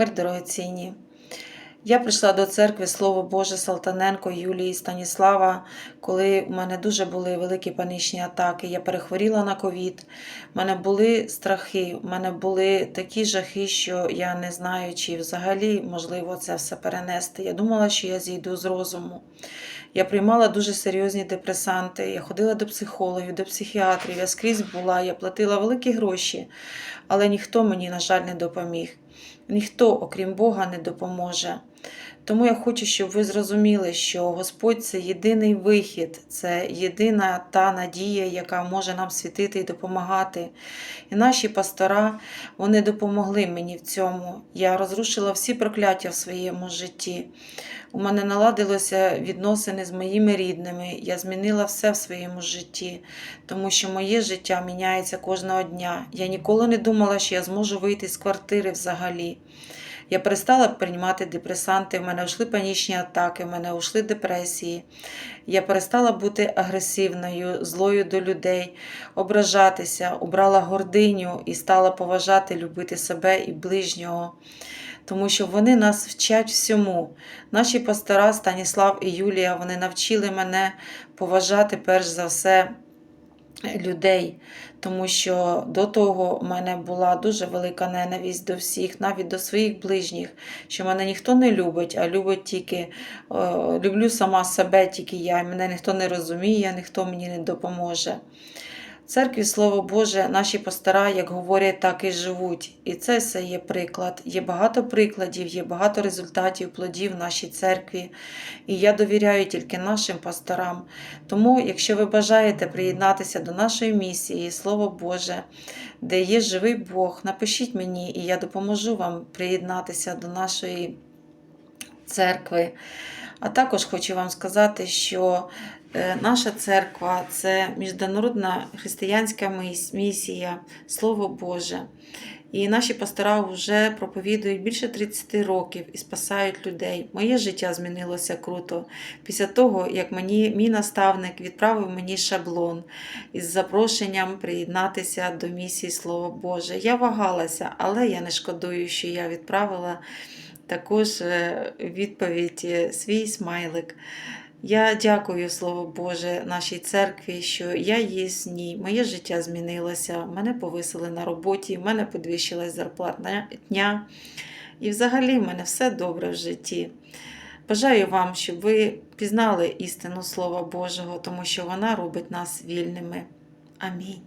Мир дорогоцінні. Я прийшла до церкви Слово Боже Салтаненко Юлії Станіслава, коли у мене дуже були великі панічні атаки. Я перехворіла на ковід. У мене були страхи, у мене були такі жахи, що я не знаю, чи взагалі можливо це все перенести. Я думала, що я зійду з розуму. Я приймала дуже серйозні депресанти. Я ходила до психологів, до психіатрів. Я скрізь була, я платила великі гроші, але ніхто мені, на жаль, не допоміг. Ніхто, окрім Бога, не допоможе. Тому я хочу, щоб ви зрозуміли, що Господь це єдиний вихід, це єдина та надія, яка може нам світити і допомагати. І наші пастора вони допомогли мені в цьому. Я розрушила всі прокляття в своєму житті. У мене наладилися відносини з моїми рідними. Я змінила все в своєму житті, тому що моє життя міняється кожного дня. Я ніколи не думала, що я зможу вийти з квартири взагалі. Я перестала приймати депресанти, в мене йшли панічні атаки, в мене йшли депресії. Я перестала бути агресивною, злою до людей, ображатися, обрала гординю і стала поважати, любити себе і ближнього. Тому що вони нас вчать всьому. Наші пастора Станіслав і Юлія вони навчили мене поважати перш за все людей, тому що до того в мене була дуже велика ненависть до всіх, навіть до своїх ближніх, що мене ніхто не любить, а любить тільки е, люблю сама себе, тільки я. і Мене ніхто не розуміє, ніхто мені не допоможе. Церкві, Слово Боже, наші пастора, як говорять, так і живуть. І це все є приклад. Є багато прикладів, є багато результатів, плодів в нашій церкві. І я довіряю тільки нашим пасторам. Тому, якщо ви бажаєте приєднатися до нашої місії, Слово Боже, де є живий Бог, напишіть мені, і я допоможу вам приєднатися до нашої церкви. А також хочу вам сказати, що е, наша церква це міжнародна християнська місія, Слово Боже. І наші пастора вже проповідують більше 30 років і спасають людей. Моє життя змінилося круто. Після того, як мені мій наставник відправив мені шаблон із запрошенням приєднатися до місії Слово Боже. Я вагалася, але я не шкодую, що я відправила також е, відповідь свій смайлик. Я дякую, Слово Боже, нашій церкві, що я є з. Моє життя змінилося, мене повисили на роботі, в мене підвищилась зарплатня. І взагалі в мене все добре в житті. Бажаю вам, щоб ви пізнали істину Слова Божого, тому що вона робить нас вільними. Амінь.